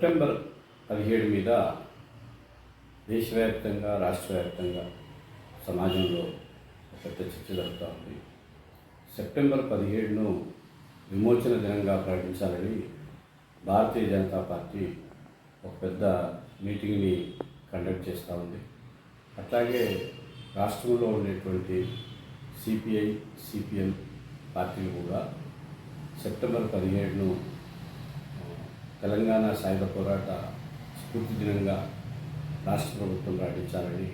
September పదిహేడు మీద దేశవ్యాప్తంగా రాష్ట్రవ్యాప్తంగా సమాజంలో పెద్ద చర్చ జరుగుతూ ఉంది. సెప్టెంబర్ పదిహేడును విమోచన దినంగా ప్రకటించాలని భారతీయ జనతా పార్టీ ఒక పెద్ద మీటింగ్ని కండక్ట్ చేస్తూ ఉంది. అట్లాగే రాష్ట్రంలో ఉండేటువంటి సిపిఐ సిపిఎం పార్టీలు కూడా సెప్టెంబర్ పదిహేడును తెలంగాణ సాయుధ పోరాట స్ఫూర్తి దినంగా రాష్ట్ర ప్రభుత్వం ప్రకటించాలని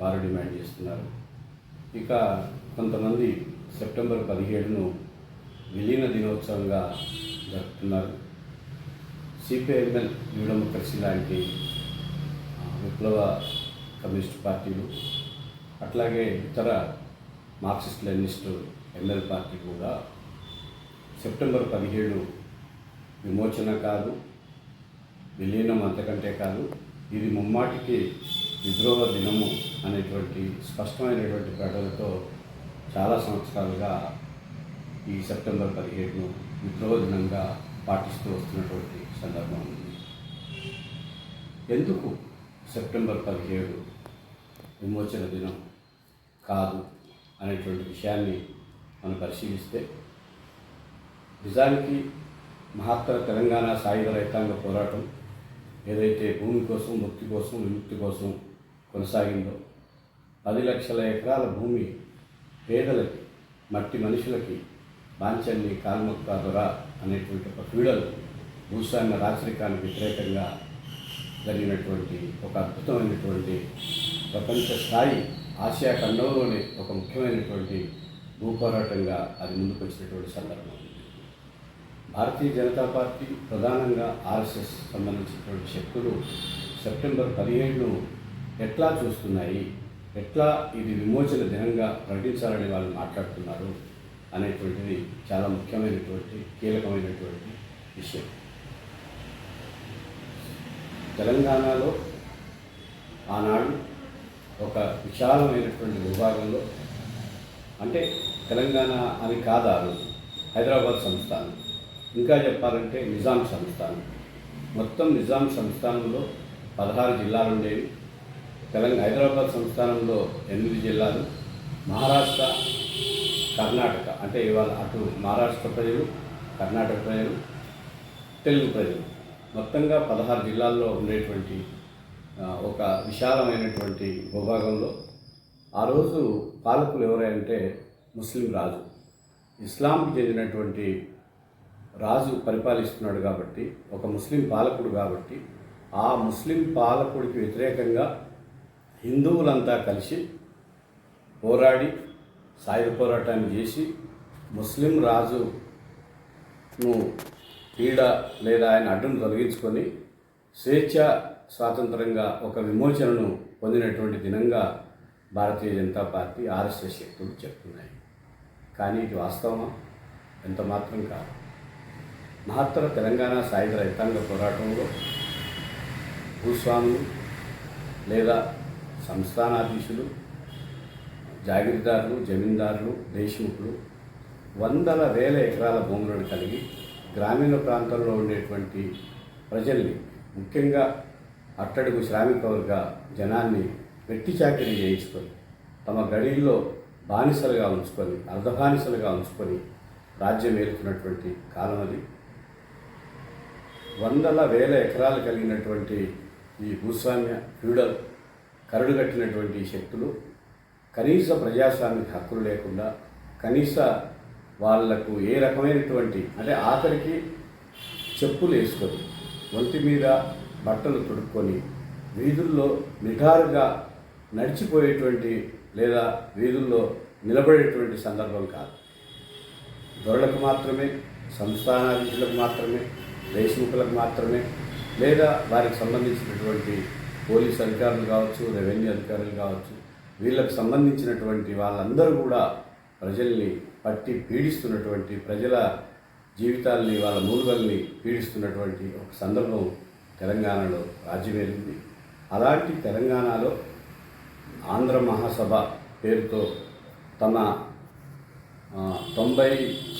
వారు డిమాండ్ చేస్తున్నారు. ఇక కొంతమంది సెప్టెంబర్ పదిహేడును విలీన దినోత్సవంగా జరుపుతున్నారు. సిపిఐఎంఎల్ న్యూ డెమోక్రసీ లాంటి విప్లవ కమ్యూనిస్ట్ పార్టీలు అట్లాగే ఇతర మార్క్సిస్ట్ లెనిస్ట్ ఎంఎల్ పార్టీ కూడా సెప్టెంబర్ పదిహేడు విమోచన కాదు విలీనం అంతకంటే కాదు ఇది ముమ్మాటికి విద్రోహ దినము అనేటువంటి స్పష్టమైనటువంటి ప్రకటనతో చాలా సంవత్సరాలుగా ఈ సెప్టెంబర్ పదిహేడును విద్రోహ దినంగా పాటిస్తూ వస్తున్నటువంటి సందర్భం ఉంది. ఎందుకు సెప్టెంబర్ పదిహేడు విమోచన దినం కాదు అనేటువంటి విషయాన్ని మనం పరిశీలిస్తే నిజానికి మహత్తర తెలంగాణ సాయుధ రైతాంగ పోరాటం ఏదైతే భూమి కోసం ముక్తి కోసం విముక్తి కోసం కొనసాగిందో పది లక్షల ఎకరాల భూమి పేదలకి మట్టి మనుషులకి బాంచన్ని కాల్మొక్క దొర అనేటువంటి ఒక క్రీడలు భూస్వామ్య రాచరికానికి వ్యతిరేకంగా జరిగినటువంటి ఒక అద్భుతమైనటువంటి ప్రపంచ స్థాయి ఆసియా ఖండంలోనే ఒక ముఖ్యమైనటువంటి భూపోరాటంగా అది ముందుకు వచ్చినటువంటి సందర్భం. భారతీయ జనతా పార్టీ ప్రధానంగా ఆర్ఎస్ఎస్ సంబంధించినటువంటి శక్తులు సెప్టెంబర్ పదిహేడును ఎట్లా చూస్తున్నాయి? ఎట్లా ఇది విమోచన దినంగా ప్రకటించాలని వాళ్ళు మాట్లాడుతున్నారు అనేటువంటిది చాలా ముఖ్యమైనటువంటి కీలకమైనటువంటి విషయం. తెలంగాణలో ఆనాడు ఒక విశాలమైనటువంటి విభాగంలో అంటే తెలంగాణ అని కాదు హైదరాబాద్ సంస్థానం. ఇంకా చెప్పాలంటే నిజాం సంస్థానం. మొత్తం నిజాం సంస్థానంలో పదహారు జిల్లాలు ఉండేవి. తెలంగాణ హైదరాబాద్ సంస్థానంలో ఎనిమిది జిల్లాలు. మహారాష్ట్ర కర్ణాటక అంటే ఇవాళ అటు మహారాష్ట్ర ప్రజలు కర్ణాటక ప్రజలు తెలుగు ప్రజలు. మొత్తంగా పదహారు జిల్లాల్లో ఉండేటువంటి ఒక విశాలమైనటువంటి భూభాగంలో. ఆ రోజు పాలకులు ఎవరంటే ముస్లిం రాజు. ఇస్లాంకి చెందినటువంటి రాజు పరిపాలిస్తున్నాడు కాబట్టి ఒక ముస్లిం పాలకుడు కాబట్టి ఆ ముస్లిం పాలకుడికి వ్యతిరేకంగా హిందువులంతా కలిసి పోరాడి సాయుధ పోరాటాన్ని చేసి ముస్లిం రాజును పీడ లేదా ఆయన అడ్డును తొలగించుకొని స్వేచ్ఛ స్వాతంత్రంగా ఒక విమోచనను పొందినటువంటి దినంగా భారతీయ జనతా పార్టీ ఆర్ఎస్ఎస్ శక్తులు చెప్తున్నాయి. కానీ ఇది వాస్తవమా? ఎంత మాత్రం కాదు. మహత్తర తెలంగాణ సాయుధ రైతాంగ పోరాటంలో భూస్వాములు లేదా సంస్థానాధీశులు జాగీర్దారులు జమీందారులు దేశముఖులు వందల వేల ఎకరాల భూములను కలిగి గ్రామీణ ప్రాంతంలో ఉండేటువంటి ప్రజల్ని ముఖ్యంగా అట్టడుగు శ్రామిక వర్గ జనాన్ని వెట్టి చాకరీ చేయించుకొని తమ గడిల్లో బానిసలుగా ఉంచుకొని అర్ధబానిసలుగా ఉంచుకొని రాజ్యం ఏలుతున్నటువంటి కాలం అది. వందల వేల ఎకరాలు కలిగినటువంటి ఈ భూస్వామ్య ఫ్యూడల్ కరడుగట్టినటువంటి శక్తులు కనీస ప్రజాస్వామిక హక్కులు లేకుండా కనీస వాళ్ళకు ఏ రకమైనటువంటి అంటే ఆఖరికి చెప్పులు వేసుకొని ఒంటి మీద బట్టలు తొడుక్కొని వీధుల్లో నిఠారుగా నడిచిపోయేటువంటి లేదా వీధుల్లో నిలబడేటువంటి సందర్భం కాదు. దొరలకు మాత్రమే సంస్థానాధీశులకు మాత్రమే దేశముఖులకు మాత్రమే లేదా వారికి సంబంధించినటువంటి పోలీస్ అధికారులు కావచ్చు రెవెన్యూ అధికారులు కావచ్చు వీళ్ళకు సంబంధించినటువంటి వాళ్ళందరూ కూడా ప్రజల్ని పట్టి పీడిస్తున్నటువంటి ప్రజల జీవితాల్ని వాళ్ళ మూలుగల్ని పీడిస్తున్నటువంటి ఒక సందర్భం తెలంగాణలో రాజ్యమేలింది అలాంటి తెలంగాణలో ఆంధ్ర మహాసభ పేరుతో తమ తొంభై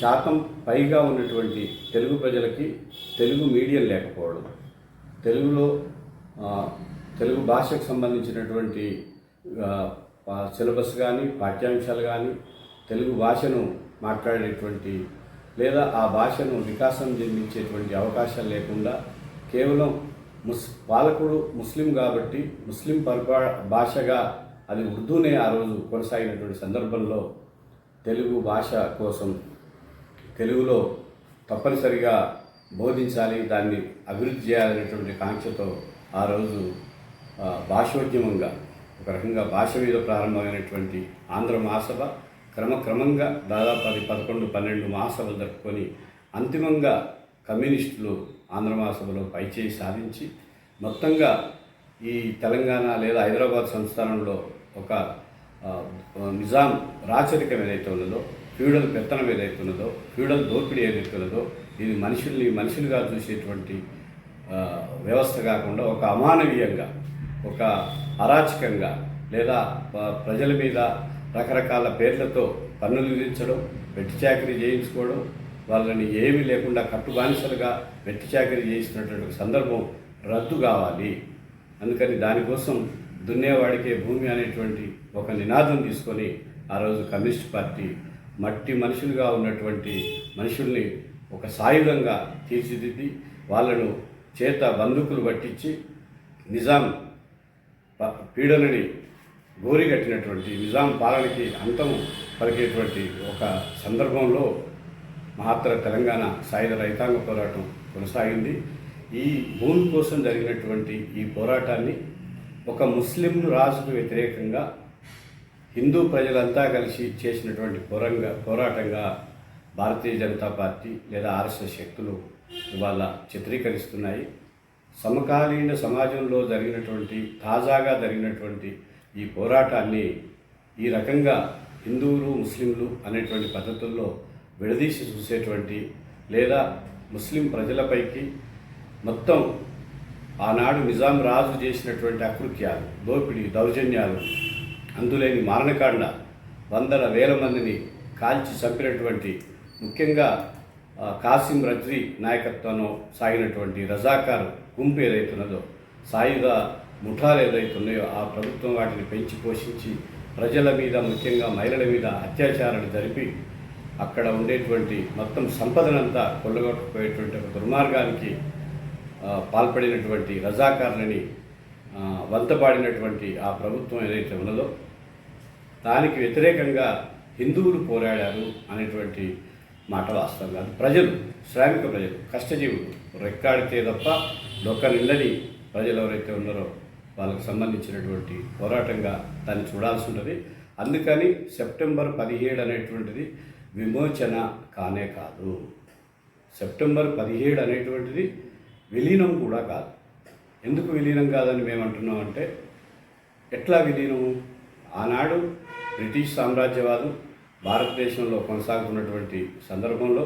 శాతం పైగా ఉన్నటువంటి తెలుగు ప్రజలకి తెలుగు మీడియం లేకపోవడం తెలుగులో తెలుగు భాషకు సంబంధించినటువంటి పా- సిలబస్ కానీ పాఠ్యాంశాలు కానీ తెలుగు భాషను మాట్లాడేటువంటి లేదా ఆ భాషను వికాసం చెందించేటువంటి అవకాశాలు లేకుండా కేవలం ముస్ పాలకుడు ముస్లిం కాబట్టి ముస్లిం పరిపా భాషగా అది ఉర్దూనే ఆ రోజు కొనసాగినటువంటి సందర్భంలో తెలుగు భాష కోసం తెలుగులో తప్పనిసరిగా బోధించాలి దాన్ని అభివృద్ధి చేయాలనేటువంటి కాంక్షతో ఆ రోజు భాషోద్యమంగా ఒక రకంగా భాష మీద ప్రారంభమైనటువంటి ఆంధ్ర మహాసభ క్రమక్రమంగా దాదాపు అది పదకొండు పన్నెండు మహాసభలు జరుపుకొని అంతిమంగా కమ్యూనిస్టులు ఆంధ్ర మహాసభలో పైచేయి సాధించి మొత్తంగా ఈ తెలంగాణ లేదా హైదరాబాద్ సంస్థానంలో ఒక నిజాం రాచరికం ఏదైతే ఉన్నదో ఫ్యూడల్ పెత్తనం ఏదైతే ఉన్నదో ఫ్యూడల్ దోపిడీ ఏదైతే ఉన్నదో ఇది మనుషుల్ని మనుషులుగా చూసేటువంటి వ్యవస్థ కాకుండా ఒక అమానవీయంగా ఒక అరాచకంగా లేదా ప్రజల మీద రకరకాల పేర్లతో పన్నులు విధించడం వెట్టి చాకరీ చేయించుకోవడం వాళ్ళని ఏమీ లేకుండా కట్టుబానిసలుగా వెట్టి చాకరీ చేయిస్తున్నటువంటి సందర్భం రద్దు కావాలి. అందుకని దానికోసం దున్నేవాడికే భూమి అనేటువంటి ఒక నినాదం తీసుకొని ఆ రోజు కమ్యూనిస్ట్ పార్టీ మట్టి మనుషులుగా ఉన్నటువంటి మనుషుల్ని ఒక సాయుధంగా తీర్చిదిద్ది వాళ్ళను చేత బంధుకులు పట్టించి నిజాం పీడనని గోరిగట్టినటువంటి నిజాం పాలనకి అంతం పలికేటువంటి ఒక సందర్భంలో మహాత్తర తెలంగాణ సాయుధ రైతాంగ పోరాటం కొనసాగింది. ఈ భూమి కోసం జరిగినటువంటి ఈ పోరాటాన్ని ఒక ముస్లిం రాజుకు వ్యతిరేకంగా హిందూ ప్రజలంతా కలిసి చేసినటువంటి పోరంగా పోరాటంగా భారతీయ జనతా పార్టీ లేదా ఆర్ఎస్ఎస్ శక్తులు ఇవాళ చిత్రీకరిస్తున్నాయి. సమకాలీన సమాజంలో జరిగినటువంటి తాజాగా జరిగినటువంటి ఈ పోరాటాన్ని ఈ రకంగా హిందువులు ముస్లింలు అనేటువంటి పద్ధతుల్లో విడదీసి చూసేటువంటి లేదా ముస్లిం ప్రజలపైకి మొత్తం ఆనాడు నిజాం రాజు చేసినటువంటి అకృత్యాలు దోపిడీ దౌర్జన్యాలు అందులేని మారణకాండ వందల వేల మందిని కాల్చి చంపినటువంటి ముఖ్యంగా కాసిం రజ్వీ నాయకత్వంలో సాగినటువంటి రజాకార్ గుంపు ఏదైతున్నదో సాయుధ ముఠాలు ఏదైతున్నాయో ఆ ప్రభుత్వం వాటిని పెంచి పోషించి ప్రజల మీద ముఖ్యంగా మహిళల మీద అత్యాచారాలు జరిపి అక్కడ ఉండేటువంటి మొత్తం సంపదనంతా కొల్లగొట్టుకుపోయేటువంటి ఒక దుర్మార్గానికి పాల్పడినటువంటి రజాకారులని వంతపాడినటువంటి ఆ ప్రభుత్వం ఏదైతే ఉన్నదో దానికి వ్యతిరేకంగా హిందువులు పోరాడారు అనేటువంటి మాట వాస్తవం కాదు. ప్రజలు శ్రామిక ప్రజలు కష్టజీవులు రెక్కాడితే తప్ప డొక్క నిండని ప్రజలు ఎవరైతే ఉన్నారో వాళ్ళకి సంబంధించినటువంటి పోరాటంగా దాన్ని చూడాల్సి ఉంటుంది. అందుకని సెప్టెంబర్ పదిహేడు అనేటువంటిది విమోచన కానే కాదు. సెప్టెంబర్ పదిహేడు అనేటువంటిది విలీనం కూడా కాదు. ఎందుకు విలీనం కాదని మేము అంటున్నాం అంటే ఎట్లా విలీనము? ఆనాడు బ్రిటిష్ సామ్రాజ్యవాదం భారతదేశంలో కొనసాగుతున్నటువంటి సందర్భంలో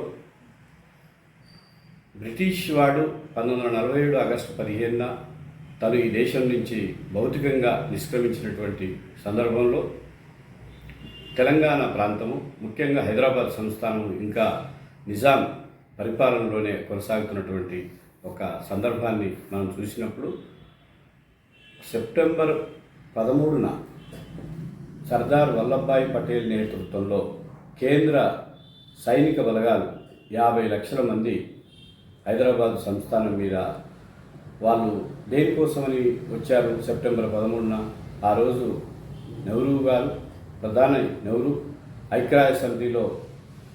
బ్రిటిష్ వాడు పంతొమ్మిది వందల నలభై ఏడు ఆగస్టు పదిహేనున తను ఈ దేశం నుంచి భౌతికంగా నిష్క్రమించినటువంటి సందర్భంలో తెలంగాణ ప్రాంతము ముఖ్యంగా హైదరాబాద్ సంస్థానం ఇంకా నిజాం పరిపాలనలోనే కొనసాగుతున్నటువంటి ఒక సందర్భాన్ని మనం చూసినప్పుడు సెప్టెంబర్ పదమూడున సర్దార్ వల్లభాయ్ పటేల్ నేతృత్వంలో కేంద్ర సైనిక బలగాలు యాభై లక్షల మంది హైదరాబాద్ సంస్థానం మీద వాళ్ళు దేనికోసమని వచ్చారు సెప్టెంబర్ పదమూడున? ఆ రోజు నెహ్రూ గారు ప్రధాని నెహ్రూ ఐక్యరాజ్య సమితిలో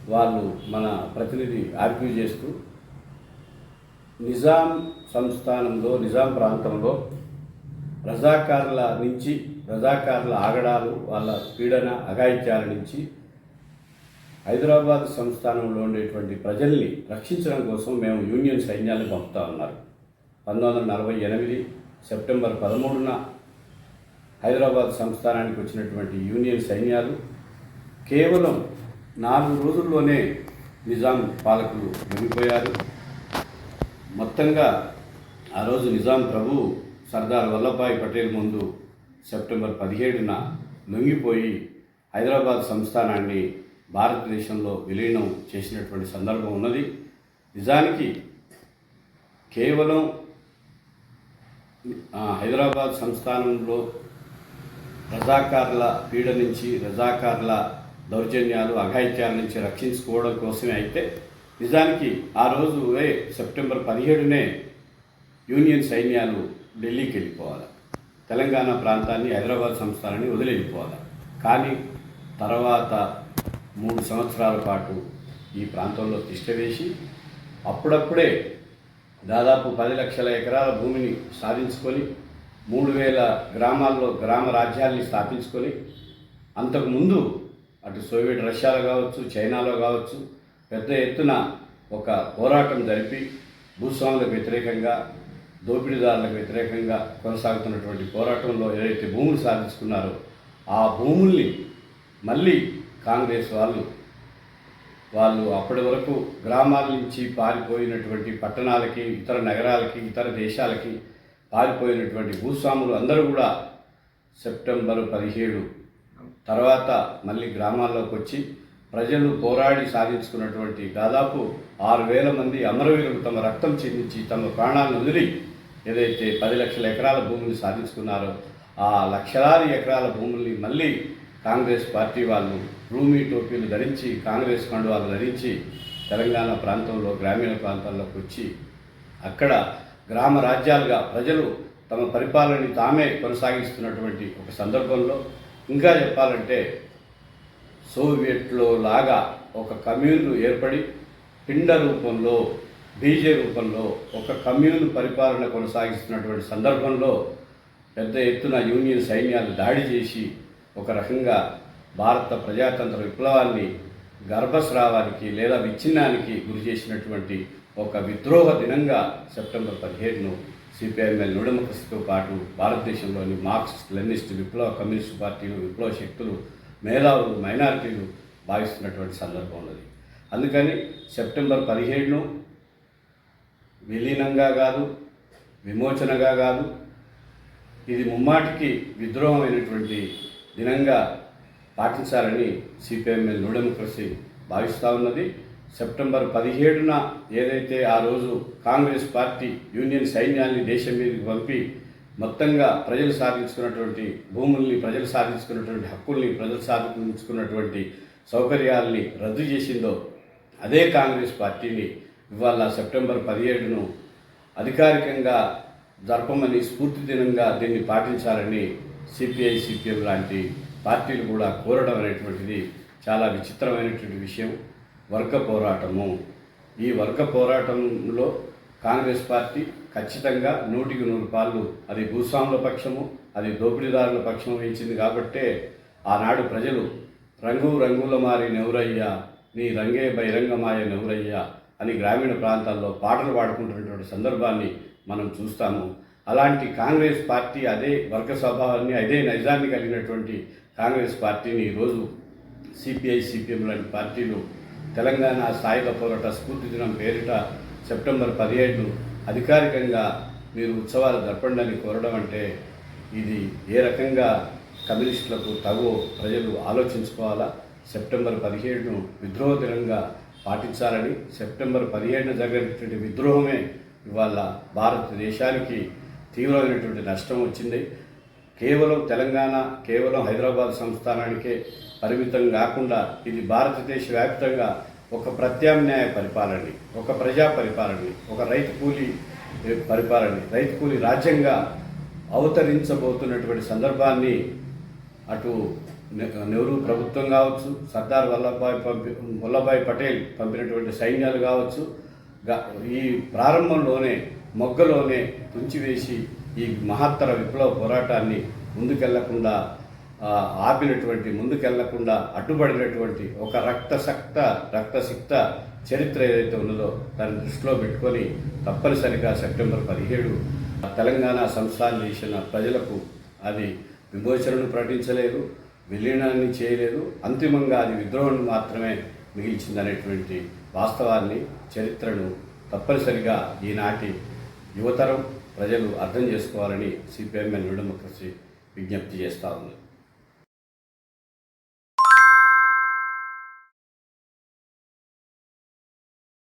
వాళ్ళు మన ప్రతినిధి ఆర్గ్యూ చేస్తూ నిజాం సంస్థానంలో నిజాం ప్రాంతంలో రజాకారుల నుంచి రజాకారుల ఆగడాలు వాళ్ళ పీడన అఘాయిత్యాల నుంచి హైదరాబాద్ సంస్థానంలో ఉండేటువంటి ప్రజల్ని రక్షించడం కోసం మేము యూనియన్ సైన్యాన్ని పంపుతా ఉన్నారు. పంతొమ్మిది వందల నలభై ఎనిమిది సెప్టెంబర్ పదమూడున హైదరాబాద్ సంస్థానానికి వచ్చినటువంటి యూనియన్ సైన్యాలు కేవలం నాలుగు రోజుల్లోనే నిజాం పాలకులు మునిగిపోయారు. మొత్తంగా ఆ రోజు నిజాం ప్రభు సర్దార్ వల్లభాయ్ పటేల్ ముందు సెప్టెంబర్ పదిహేడున లొంగిపోయి హైదరాబాద్ సంస్థానాన్ని భారతదేశంలో విలీనం చేసినటువంటి సందర్భం ఉన్నది. నిజానికి కేవలం హైదరాబాద్ సంస్థానంలో రజాకారుల పీడ నుంచి రజాకారుల దౌర్జన్యాలు అఘాయిత్యాల నుంచి రక్షించుకోవడం కోసమే అయితే నిజానికి ఆ రోజు ఏ సెప్టెంబర్ పదిహేడునే యూనియన్ సైన్యాలు ఢిల్లీకి వెళ్ళిపోవాలి. తెలంగాణ ప్రాంతాన్ని హైదరాబాద్ సంస్థానాన్ని వదిలి వెళ్ళిపోవాలి కానీ తర్వాత మూడు సంవత్సరాల పాటు ఈ ప్రాంతంలో తిష్టవేసి అప్పుడప్పుడే దాదాపు పది లక్షల ఎకరాల భూమిని సాధించుకొని మూడు వేల గ్రామాల్లో గ్రామ రాజ్యాల్ని స్థాపించుకొని అంతకుముందు అటు సోవియట్ రష్యాలో కావచ్చు చైనాలో కావచ్చు పెద్ద ఎత్తున ఒక పోరాటం జరిపి భూస్వాములకు వ్యతిరేకంగా దోపిడీదారులకు వ్యతిరేకంగా కొనసాగుతున్నటువంటి పోరాటంలో ఏదైతే భూములు సాధించుకున్నారో ఆ భూముల్ని మళ్ళీ కాంగ్రెస్ వాళ్ళు వాళ్ళు అప్పటి వరకు గ్రామాల నుంచి పారిపోయినటువంటి పట్టణాలకి ఇతర నగరాలకి ఇతర దేశాలకి పారిపోయినటువంటి భూస్వాములు అందరూ కూడా సెప్టెంబర్ పదిహేడు తర్వాత మళ్ళీ గ్రామాల్లోకి వచ్చి ప్రజలు పోరాడి సాధించుకున్నటువంటి దాదాపు ఆరు వేల మంది అమరవీరులు తమ రక్తం చెందించి తమ ప్రాణాలను వదిలి ఏదైతే పది లక్షల ఎకరాల భూమిని సాధించుకున్నారో ఆ లక్షలాది ఎకరాల భూముల్ని మళ్ళీ కాంగ్రెస్ పార్టీ వాళ్ళు రూమీ టోపీలు ధరించి కాంగ్రెస్ కండువాలు ధరించి తెలంగాణ ప్రాంతంలో గ్రామీణ ప్రాంతాల్లోకి వచ్చి అక్కడ గ్రామ రాజ్యాలుగా ప్రజలు తమ పరిపాలనని తామే కొనసాగిస్తున్నటువంటి ఒక సందర్భంలో ఇంకా చెప్పాలంటే సోవియట్లో లాగా ఒక కమ్యూన్ ఏర్పడి పిండ రూపంలో బీజే రూపంలో ఒక కమ్యూన్ పరిపాలన కొనసాగిస్తున్నటువంటి సందర్భంలో పెద్ద ఎత్తున యూనియన్ సైన్యాలు దాడి చేసి ఒక రకంగా భారత ప్రజాతంత్ర విప్లవాన్ని గర్భస్రావానికి లేదా విచ్ఛిన్నానికి గురి చేసినటువంటి ఒక విద్రోహ దినంగా సెప్టెంబర్ పదిహేడును సిపిఐఎంఎల్ నుడమకసితో పాటు భారతదేశంలోని మార్క్సిస్ట్ లెనిస్ట్ విప్లవ కమ్యూనిస్ట్ పార్టీలు విప్లవ శక్తులు మేధావులు మైనారిటీలు భావిస్తున్నటువంటి సందర్భం ఉన్నది. అందుకని సెప్టెంబర్ పదిహేడును విలీనంగా కాదు విమోచనగా కాదు ఇది ముమ్మాటికి విద్రోహమైనటువంటి దినంగా పాటించాలని సిపిఎంఎల్ న్యూ డెమోక్రసీ భావిస్తూ ఉన్నది. సెప్టెంబర్ పదిహేడున ఏదైతే ఆ రోజు కాంగ్రెస్ పార్టీ యూనియన్ సైన్యాన్ని దేశం మీదకి పంపి మొత్తంగా ప్రజలు సాధించుకున్నటువంటి భూముల్ని ప్రజలు సాధించుకున్నటువంటి హక్కుల్ని ప్రజలు సాధించుకున్నటువంటి సౌకర్యాల్ని రద్దు చేసిందో అదే కాంగ్రెస్ పార్టీని ఇవాళ సెప్టెంబర్ పదిహేడును అధికారికంగా జరపమని స్ఫూర్తి దినంగా దీన్ని పాటించాలని సిపిఐ సిపిఎం లాంటి పార్టీలు కూడా కోరడం అనేటువంటిది చాలా విచిత్రమైనటువంటి విషయం. వర్గ పోరాటము. ఈ వర్గ పోరాటంలో కాంగ్రెస్ పార్టీ ఖచ్చితంగా నూటికి నూరు పాళ్ళు అది భూస్వాముల పక్షము అది దోపిడీదారుల పక్షం వహించింది కాబట్టే ఆనాడు ప్రజలు రంగు రంగుల మారి నెవరయ్యా నీ రంగే బహిరంగమాయ నెవరయ్యా అని గ్రామీణ ప్రాంతాల్లో పాటలు పాడుకుంటున్నటువంటి సందర్భాన్ని మనం చూస్తాము. అలాంటి కాంగ్రెస్ పార్టీ అదే వర్గ స్వభావాన్ని అదే నైజాన్ని కలిగినటువంటి కాంగ్రెస్ పార్టీని ఈరోజు సిపిఐ సిపిఎం లాంటి పార్టీలు తెలంగాణ సాయుధ పోరాట స్ఫూర్తి దినం పేరిట సెప్టెంబర్ పదిహేడును అధికారికంగా మీరు ఉత్సవాలు జరపండి అని కోరడం అంటే ఇది ఏ రకంగా కమ్యూనిస్టులకు తగు ప్రజలు ఆలోచించుకోవాలా? సెప్టెంబర్ పదిహేడును విద్రోహ దినంగా పాటించాలని సెప్టెంబర్ పదిహేడున జరిగినటువంటి విద్రోహమే ఇవాళ భారతదేశానికి తీవ్రమైనటువంటి నష్టం వచ్చింది. కేవలం తెలంగాణ కేవలం హైదరాబాద్ సంస్థానానికే పరిమితం కాకుండా ఇది భారతదేశ వ్యాప్తంగా ఒక ప్రత్యామ్నాయ పరిపాలనని ఒక ప్రజా పరిపాలనని ఒక రైతు కూలీ పరిపాలనని రైతు కూలీ రాజ్యంగా అవతరించబోతున్నటువంటి సందర్భాన్ని అటు నె- నెహ్రూ ప్రభుత్వం కావచ్చు సర్దార్ వల్లభాయ్ పంపి వల్లభాయ్ పటేల్ పంపినటువంటి సైన్యాలు కావచ్చు ఈ ప్రారంభంలోనే మొగ్గలోనే తుంచివేసి ఈ మహత్తర విప్లవ పోరాటాన్ని ముందుకెళ్ళకుండా ఆపినటువంటి ముందుకెళ్ళకుండా అడ్డుపడినటువంటి ఒక రక్తసక్త రక్తసిక్త చరిత్ర ఏదైతే ఉన్నదో దాన్ని దృష్టిలో పెట్టుకొని తప్పనిసరిగా సెప్టెంబర్ పదిహేడు తెలంగాణ సంస్థానం చేసిన ప్రజలకు అది విమోచనను ప్రకటించలేదు విలీనాన్ని చేయలేదు. అంతిమంగా అది విద్రోహం మాత్రమే మిగిల్చిందనేటువంటి వాస్తవాన్ని చరిత్రను తప్పనిసరిగా ఈనాటి యువతరం ప్రజలు అర్థం చేసుకోవాలని సిపిఎంఎల్ డెమోక్రసీ విజ్ఞప్తి చేస్తా ఉంది